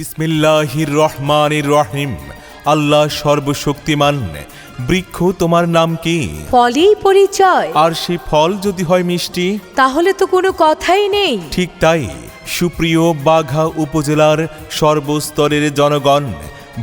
বিসমিল্লাহির রহমানির রহিম। আল্লাহ সর্বশক্তিমান। বৃক্ষ তোমার নাম কি? ফলেই পরিচয়। আর সে ফল যদি হয় মিষ্টি? তাহলে তো কোনো কথাই নেই। ঠিক তাই। সুপ্রিয় বাঘা উপজেলার সর্বস্তরের জনগণ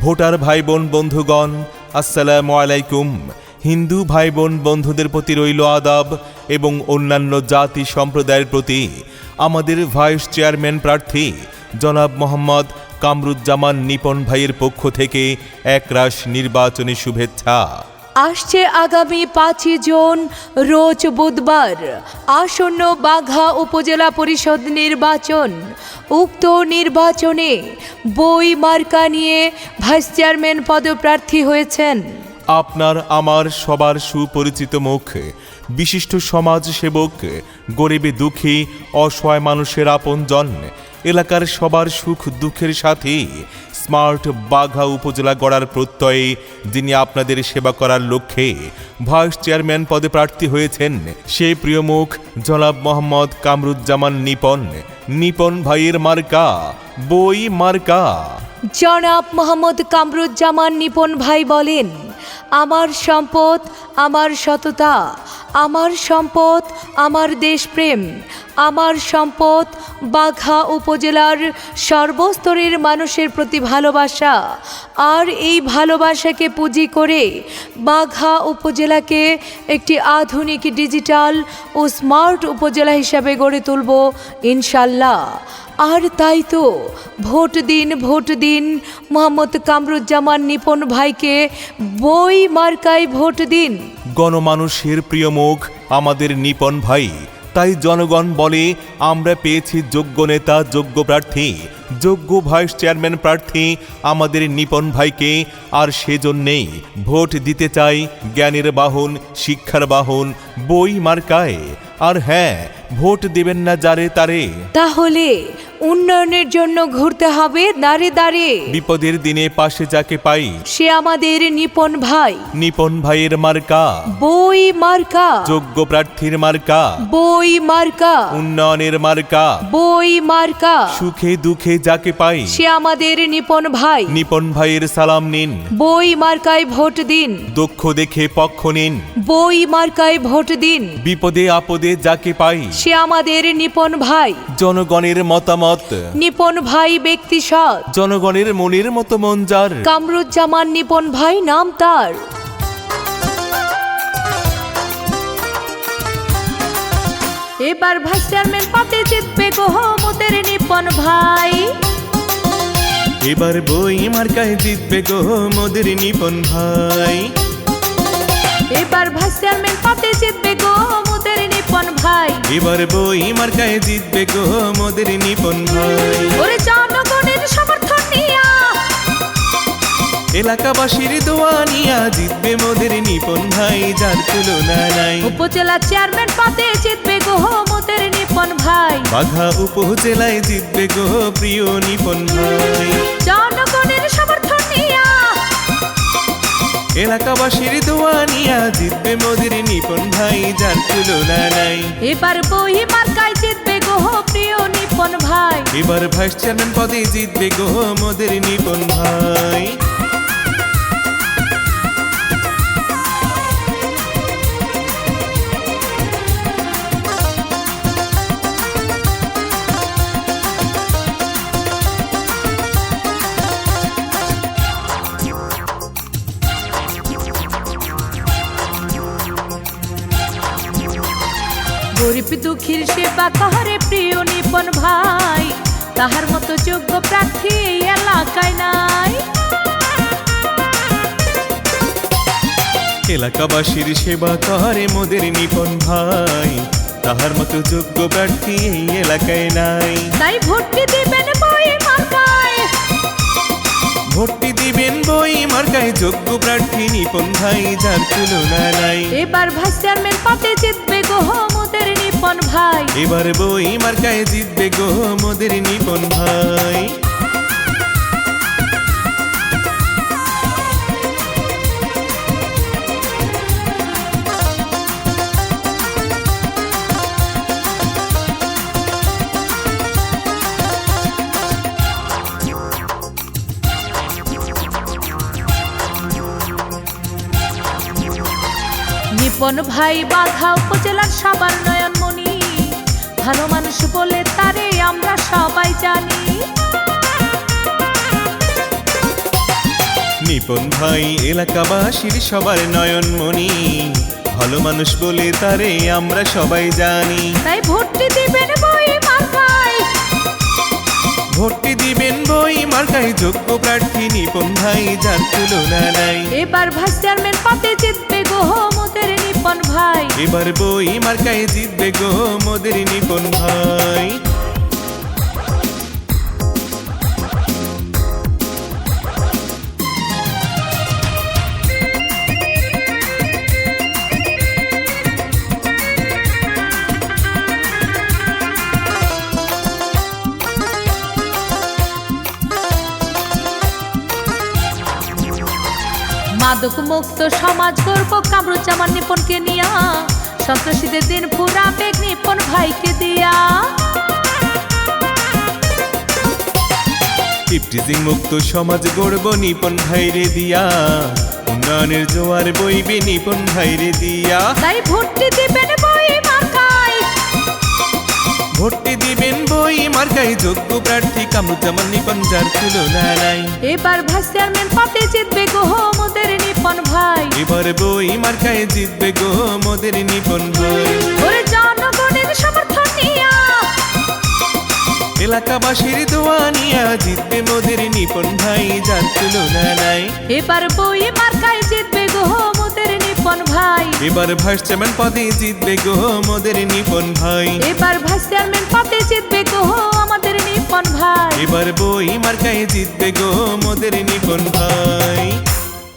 ভোটার ভাই বোন বন্ধুগণ আসসালামু আলাইকুম। হিন্দু ভাই বোন বন্ধুদের প্রতি রইল আদাব এবং অন্যান্য জাতি সম্প্রদায়ের প্রতি আমাদের ভাইস চেয়ারম্যান প্রার্থী জনাব মোহাম্মদ কামরুজ্জামান নিপন ভাইয়ের পক্ষ থেকে একরাশ নির্বাচনী শুভেচ্ছা। আসছে আগামী পাঁচই জুন রোজ বুধবার আসন্ন বাঘা উপজেলা পরিষদ নির্বাচন। উক্ত নির্বাচনে বই মার্কা নিয়ে ভাইস চেয়ারম্যান পদপ্রার্থী হয়েছেন। আপনার আমার সবার সুপরিচিত মুখ বিশিষ্ট সমাজ সেবক গরিবে দুঃখী অসহায় মানুষের আপন আপনজন এলাকার সবার সুখ দুঃখের সাথে স্মার্ট বাঘা উপজেলা গড়ার প্রত্যয়ে যিনি আপনাদের সেবা করার লক্ষ্যে ভাইস চেয়ারম্যান পদে প্রার্থী হয়েছেন সেই প্রিয় মুখ জনাব মোহাম্মদ কামরুজ্জামান নিপন। নিপন ভাইয়ের মার্কা, বই মার্কা। জনাব মোহাম্মদ কামরুজ্জামান নিপন ভাই বলেন, আমার সম্পদ আমার সততা, আমার সম্পদ, আমার দেশপ্রেম, আমার সম্পদ বাঘা উপজেলার সর্বস্তরের মানুষের প্রতি ভালোবাসা। আর এই ভালোবাসাকে পুঁজি করে বাঘা উপজেলাকে একটি আধুনিক ডিজিটাল ও স্মার্ট উপজেলা হিসাবে গড়ে তুলব ইনশাল্লাহ। আর তাই তো ভোট দিন ভোট দিন, মোহাম্মদ কামরুজ্জামান নিপন ভাইকে বই মার্কায় ভোট দিন। গণমানুষের প্রিয় মুখ আমাদের নিপন ভাই। তাই জনগণ বলে, আমরা পেয়েছি যোগ্য নেতা, যোগ্য প্রার্থী, যোগ্য ভাইস চেয়ারম্যান প্রার্থী আমাদের নিপন ভাইকে। আর সেজন্যেই ভোট দিতে চাই জ্ঞানের বাহন, শিক্ষার বাহন, বই মার্কায়। আর হ্যাঁ ভোট দেবেন না যারে তারে। তাহলে উন্নয়নের জন্য ঘুরতে হবে দাঁড়ে দাঁড়ে বিপদের দিনে পাশে যাকে পাই। সে আমাদের নিপন ভাই। নিপন ভাইয়ের মার্কা। বই মার্কা। যোগ্য প্রার্থীর মার্কা। বই মার্কা। উন্নয়নের মার্কা। বই মার্কা। সুখে দুঃখে যাকে পাই। সে আমাদের নিপন ভাই। নিপন ভাইয়ের সালাম নিন। বই মার্কায় ভোট দিন। দক্ষ দেখে পক্ষ নিন। বই মার্কায় ভোট দিন। বিপদে আপদে যাকে পাই। সে আমাদের নিপন ভাই। জনগণের মতামত নিপন ভাই ব্যক্তি সৎ। জনগণের মনের মতো মন যার। কামরুজ্জামান নিপন ভাই নাম তার। এবার ভাইস চেয়ারম্যান পদে জিতবে গো মোদের নিপন ভাই। এবার বই মার্কায় জিতবে গো মোদের নিপন ভাই। এবার ভাইস চেয়ারম্যান পদে জিতবে গো মোদের নিপন ভাই। এবার বই মার্কায় জিতবে গো মোদের নিপন ভাই। ওরে জনগণের সমর্থন নিয়া। এলাকাবাসীর দোয়া নিয়া জিতবে মোদের নিপন ভাই যার তুলনা নাই। উপজেলা চেয়ারম্যান পদে জিতবে গো মোদের নিপন ভাই। বাঘা উপজেলায় জিতবে গো প্রিয় নিপন ভাই। জনগণের এলাকাবাসীর দোয়া নিয়া জিতবে মোদের নিপন ভাই যার তুলনা নাই। এবার বহি মার্কায় জিতবে গো প্রিয় নিপন ভাই। এবার ভাইস চেয়ারম্যান পদে জিতবে গো মোদের নিপন ভাই। তাহার মতো যোগ্য প্রার্থী এলাকায় নাই। এলাকাবাসীর সেবা করে মোদের নিপন ভাই। তাহার মতো যোগ্য প্রার্থী এই এলাকায় নাই। তাই ভর্তি দিবেন বই মার্কায়। ভোটটি দিবেন বই মার্কায় যোগ্য প্রার্থী নিপন ভাই যার তুলনা নাই। এবার ভাইস চেয়ারম্যান পদে জিতবে গো। নিপন ভাই। এবার বই মার্কায় জিতবে গো মোদের নিপন ভাই। নিপন ভাই বাঘা উপজেলার সবার নয়নমণি ভালো মানুষ বলে তারে আমরা সবাই জানি। নিপন ভাই এলাকাবাসীর সবার নয়নমণি ভালো মানুষ বলে তারে আমরা সবাই জানি। তাই ভর্তি দিবেন বই মার্কায়। ভোটটি দিবেন বই মার্কায় যোগ্য প্রার্থী নিপন ভাই যার তুলনা নাই। এবার ভাইস চেয়ারম্যান পদে জিতবে গো। নিপন ভাই? এবার বই মার্কায় জিতবে গো মোদের নিপন ভাই। মুক্ত সমাজ গর্ব কামরুজ্জামান নিপনকে নিয়া সন্ত্রাসীদের দিন পুরা বেগ নিপন ভাইকে দিয়া। টিপটিজিং মুক্ত সমাজ গড়ব নিপন ভাইরে দিয়া উন্নয়নের জোয়ার বইবে নিপন ভাইরে দিয়া। তাই ভোটটি দিবেন বই মার্কায়। ভোটটি দিবেন বই মার্কায় যোগ্য প্রার্থী কামরুজ্জামান নিপন যার তুলনা নাই। এবার ভাইস চেয়ারম্যান পদে জিতবে গো মোদের নিপন ভাই। এবার বই মার্কায় জিতবে গো মোদের নিপন ভাই। ওরে জনগণের সমর্থন নিয়া। এলাকাবাসীর দোয়া নিয়া জিতবে মোদের নিপন ভাই যার তুলনা নাই। এবার বই মার্কায় জিতবে গো মোদের নিপন ভাই। এবার ভাইস চেয়ারম্যান পদে জিতবে গো মোদের নিপন ভাই। এবার ভাইস চেয়ারম্যান পদে জিতবে গো আমাদের নিপন ভাই। এবার বই মার্কায় জিতবে গো মোদের নিপন ভাই।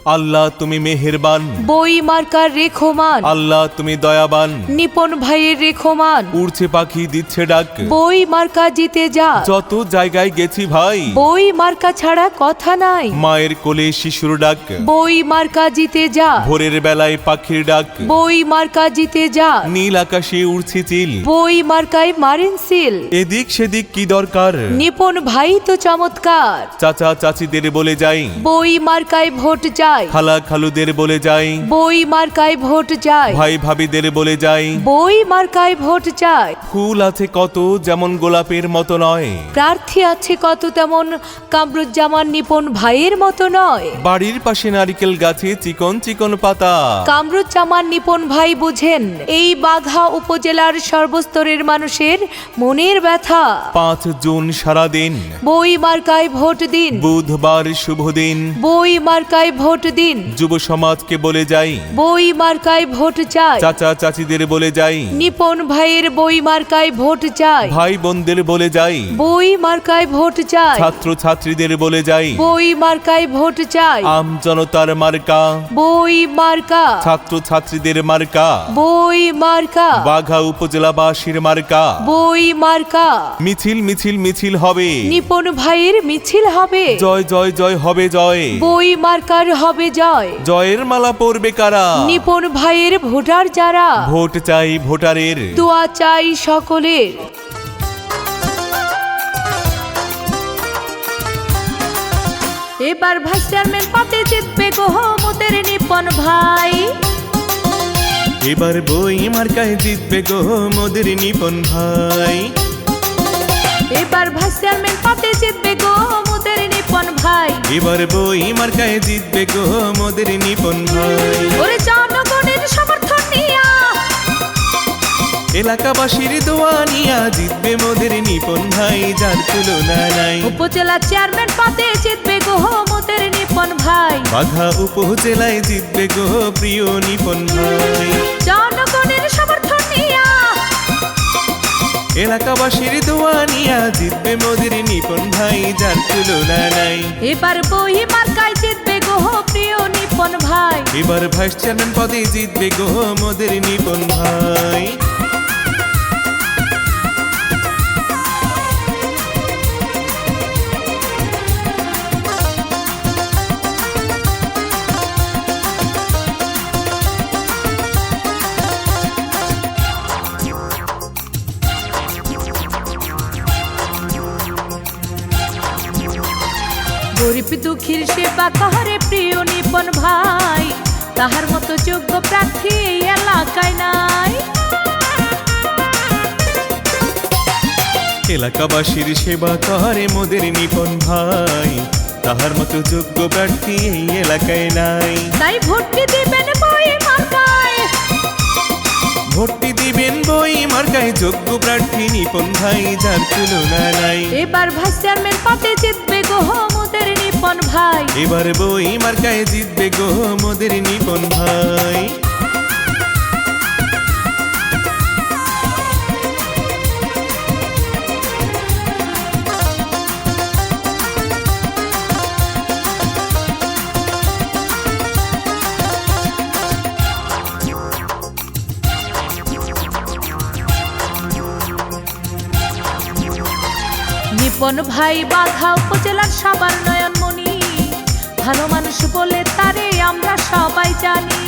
আল্লাহ তুমি মেহেরবান। বই মার্কার রেখোমান। আল্লাহ তুমি দয়াবান। নিপন ভাইয়ের রেখোমান। উড়ছে পাখি দিচ্ছে ডাক। বই মার্কা জিতে যা। যত জায়গায় গেছি ভাই। বই মার্কা ছাড়া কথা নাই। মায়ের কোলে শিশুর ডাক। বই মার্কা জিতে যা। ভোরের বেলায় পাখির ডাক। বই মার্কা জিতে যা। নীল আকাশে উড়ছে চিল। বই মার্কায় মারেন সিল। এদিক সেদিক কি দরকার? নিপন ভাই তো চমৎকার। চাচা চাচিদের বলে যাই। বই মার্কায় ভোট যায়। খালা খালুদের বলে যাই। বই মার্কায় ভোট যায়। ভাই ভাবিদের বলে যাই। বই মার্কায় ভোট যায়। ফুল আছে কত যেমন গোলাপের মতো নয়। প্রার্থী আছে কত তেমন কামরুজ্জামান নিপন ভাইয়ের মতো নয়। বাড়ির পাশে নারিকেল গাছে চিকন চিকন পাতা। কামরুজ্জামান নিপন ভাই বুঝেন এই বাঘা উপজেলার সর্বস্তরের মানুষের মনের ব্যথা। পাঁচ জুন সারাদিন। বই মার্কায় ভোট দিন। বুধবার শুভ দিন। বই মার্কায় ভোট দিন। যুব সমাজকে বলে যাই। বই মার্কায় ভোট চাই। চাচা চাচিদের বলে যাই। নিপন ভাইয়ের বই মার্কায় ভোট চাই। ভাই বোনদের বলে যাই। বই মার্কায় ভোট চাই। ছাত্র ছাত্রীদের বলে যাই। বই মার্কায় ভোট চাই। আম জনতার মার্কা। বই মার্কা। ছাত্র ছাত্রীদের মার্কা। বই মার্কা। বাঘা উপজেলাবাসীর মার্কা। বই মার্কা। মিছিল মিছিল মিছিল হবে। নিপন ভাইয়ের মিছিল হবে। জয় জয় জয় হবে জয়। বই মার্কার হবে জয়। জয়ের মালা পরবে কারা? নিপন ভাইয়ের ভোটার যারা? ভোট চাই ভোটারের। দোয়া চাই সকলের। এবার ভাইস চেয়ারম্যান পদে জিতবে গো মোদের নিপন ভাই। এবার বই মার্কায় জিতবে গো মোদের নিপন ভাই। এবার ভাইস চেয়ারম্যান পদে জিতবে গো নিপন ভাই। এবার বই মার্কায় জিতবে গো মোদের নিপন ভাই। ওরে জনগণের সমর্থন নিয়া। এলাকাবাসীর দোয়া নিয়া জিতবে মোদের নিপন ভাই যার তুলনা নাই। উপজেলা চেয়ারম্যান পদে জিতবে গো মোদের নিপন ভাই। বাঘা উপজেলায় জিতবে গো প্রিয় নিপন ভাই। জনগণের এলাকাবাসীর দোয়া নিয়া জিতবে মোদের নিপন ভাই যার তুলনা নাই। এবার বহি মার্কায় জিতবে গোহ প্রিয় নিপন ভাই। এবার ভাইস চেয়ারম্যান পদে জিতবে গোহ মোদের নিপন ভাই। গরিব দুঃখীর সেবা করে প্রিয় নিপন ভাই? তাহার মতো যোগ্য প্রার্থী এই এলাকায় নাই। এলাকাবাসীর সেবা করে মোদের নিপন ভাই? তাহার মতো যোগ্য প্রার্থী এই এলাকায় নাই। তাই ভোটটি দিবেন বই মার্কায়। ভোটটি দিবেন বই মার্কায় যোগ্য প্রার্থী নিপন ভাই যার তুলনা নাই। এবার ভাইস চেয়ারম্যান পদে জিতবে গো মোদের নিপন ভাই। এবার বই মার্কায় জিতবে গো মোদের নিপন ভাই। নিপন ভাই বাঘা উপজেলার সবার নয়নমণি। ভালো মানুষ বলে তারে আমরা সবাই জানি।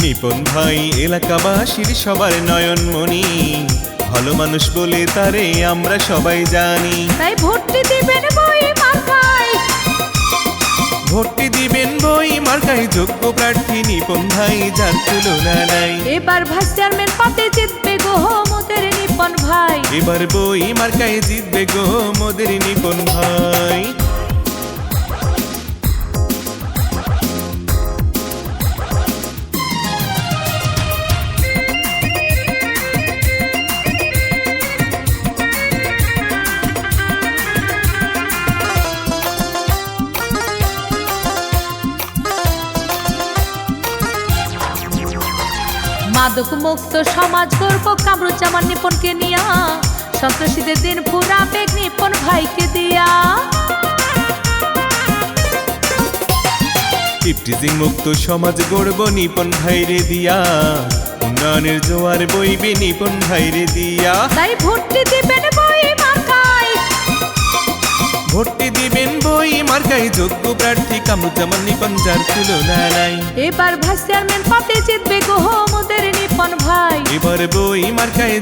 নিপন ভাই এলাকাবাসীর সবার নয়নমণি। ভালো মানুষ বলে তারে আমরা সবাই জানি। তাই ভোটটি দিবেন বই মার্কায়। ভোটটি দিবেন বই মার্কায় যোগ্য প্রার্থী নিপন ভাই যার তুলনা নাই। এবার ভাইস চেয়ারম্যান পদে জিতবে গো। নিপন ভাই। এবার বই মার্কায় জিতবে গো মোদের নিপন ভাই। মাদক মুক্ত সমাজ করব কামরুজ্জামান নিপনকে নিয়া সন্ত্রাসীদের দিন পুরা বেগ নিপন ভাইকে দিয়া। ইফটিজিং মুক্ত সমাজ গড়ব নিপন ভাইরে দিয়া উন্নয়নের জোয়ার বইবে নিপন ভাইরে দিয়া। তাই ভর্তি দিবেন ভোটটি দিবেন বই মার্কায় যোগ্য প্রার্থী কামরুজ্জামান নিপন যার তুলনা নাই। এবার ভাইস চেয়ারম্যান পদে জিতবে গো মোদের নিপন ভাই। এবার বই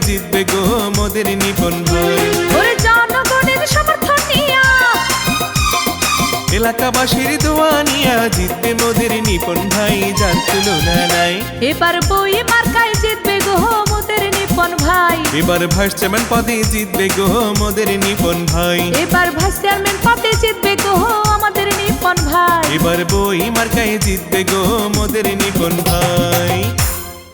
জিতবে গো মোদের নিপন ভাই। ওরে জনগণের সমর্থন নিয়া। এলাকাবাসীর দোয়া নিয়া জিতবে মোদের নিপন ভাই যার তুলনা নাই। এবার বই মার্কায় জিতবে গো নিপন ভাই। এবার ভাইস চেয়ারম্যান পদে জিতবে গো আমাদের নিপন ভাই। এবার ভাইস চেয়ারম্যান পদে জিতবে গো আমাদের নিপন ভাই। এবার বই মার্কায় জিতবে গো আমাদের নিপন ভাই।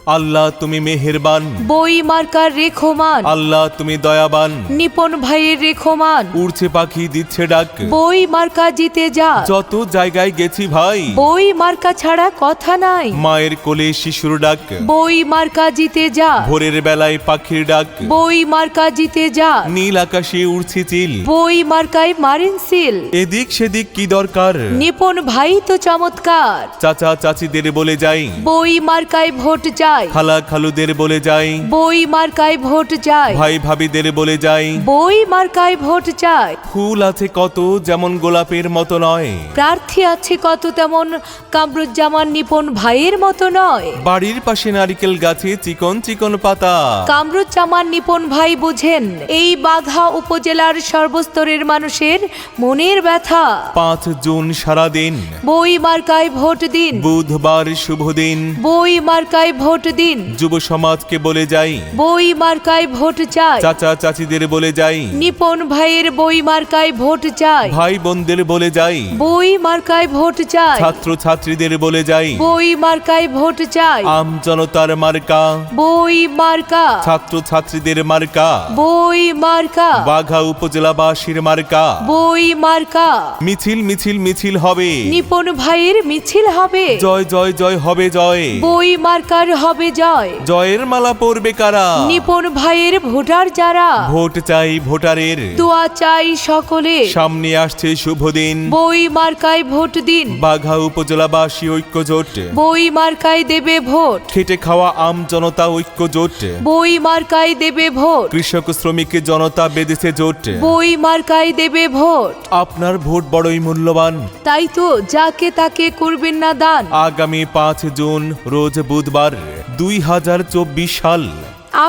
আল্লাহ তুমি মেহেরবান। বই মার্কার রেখোমান। আল্লাহ তুমি দয়াবান। নিপন ভাইয়ের রেখোমান। উড়ছে পাখি দিচ্ছে ডাক। বই মার্কা জিতে যা। যত জায়গায় গেছি ভাই। বই মার্কা ছাড়া কথা নাই। মায়ের কোলে শিশুর ডাক। বই মার্কা জিতে যা। ভোরের বেলায় পাখির ডাক। বই মার্কা জিতে যা। নীল আকাশে উড়ছে চিল। বই মার্কায় মারেন সিল। এদিক সেদিক কি দরকার? নিপন ভাই তো চমৎকার। চাচা চাচিদের বলে যাই। বই মার্কায় ভোট যায়। খালা খালুদের বলে যাই। বই মার্কায় ভোট যায়। ভাই ভাবিদের বলে যাই। বই মার্কায় ভোট চায় ফুল আছে কত যেমন গোলাপের মতো নয়। প্রার্থী আছে কত তেমন কামরুজ্জামান নিপন ভাইয়ের মতো নয়। বাড়ির পাশে নারিকেল গাছে চিকন চিকন পাতা। কামরুজ্জামান নিপন ভাই বুঝেন এই বাঘা উপজেলার সর্বস্তরের মানুষের মনের ব্যথা। পাঁচ জুন সারাদিন। বই মার্কায় ভোট দিন। বুধবার শুভ দিন। বই মার্কায় ভোট দিন। যুব সমাজকে বলে যাই। বই মার্কায় ভোট চাই। চাচা চাচিদের বলে যাই। নিপন ভাইয়ের বই মার্কায় ভোট চাই। ভাই বোনদের বলে যাই। বই মার্কায় ভোট চাই। ছাত্র ছাত্রীদের বলে যাই। বই মার্কায় ভোট চাই। আম জনতার মার্কা। বই মার্কা। ছাত্র ছাত্রীদের মার্কা। বই মার্কা। বাঘা উপজেলাবাসীর মার্কা। বই মার্কা। মিছিল মিছিল মিছিল হবে। নিপন ভাইয়ের মিছিল হবে। জয় জয় জয় হবে জয়। বই মার্কার হবে জয়। জয়ের মালা পরবে কারা? নিপন ভাইয়ের ভোটার যারা? ভোট চাই ভোটারের। দোয়া চাই সকলে সামনে আসছে শুভ দিন। বই মার্কায় ভোট দিন। বাঘা উপজেলাবাসী ঐক্য জোট। বই মার্কায় দেবে ভোট। খেটে খাওয়া আম জনতা ঐক্য জোট। বই মার্কায় দেবে ভোট। কৃষক শ্রমিক জনতা বেঁধেছে জোট। বই মার্কায় দেবে ভোট। আপনার ভোট বড়ই মূল্যবান। তাই তো যাকে তাকে করবেন না দান। আগামী পাঁচ জুন রোজ বুধবার। দুই হাজার চব্বিশ সাল।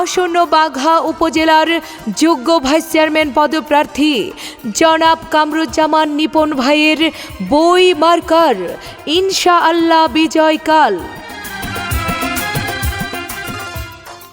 আসন্ন বাঘা উপজেলার যোগ্য ভাইস চেয়ারম্যান পদপ্রার্থী জনাব কামরুজ্জামান নিপন ভাইয়ের বই মার্কার ইনশা আল্লাহ বিজয়কাল।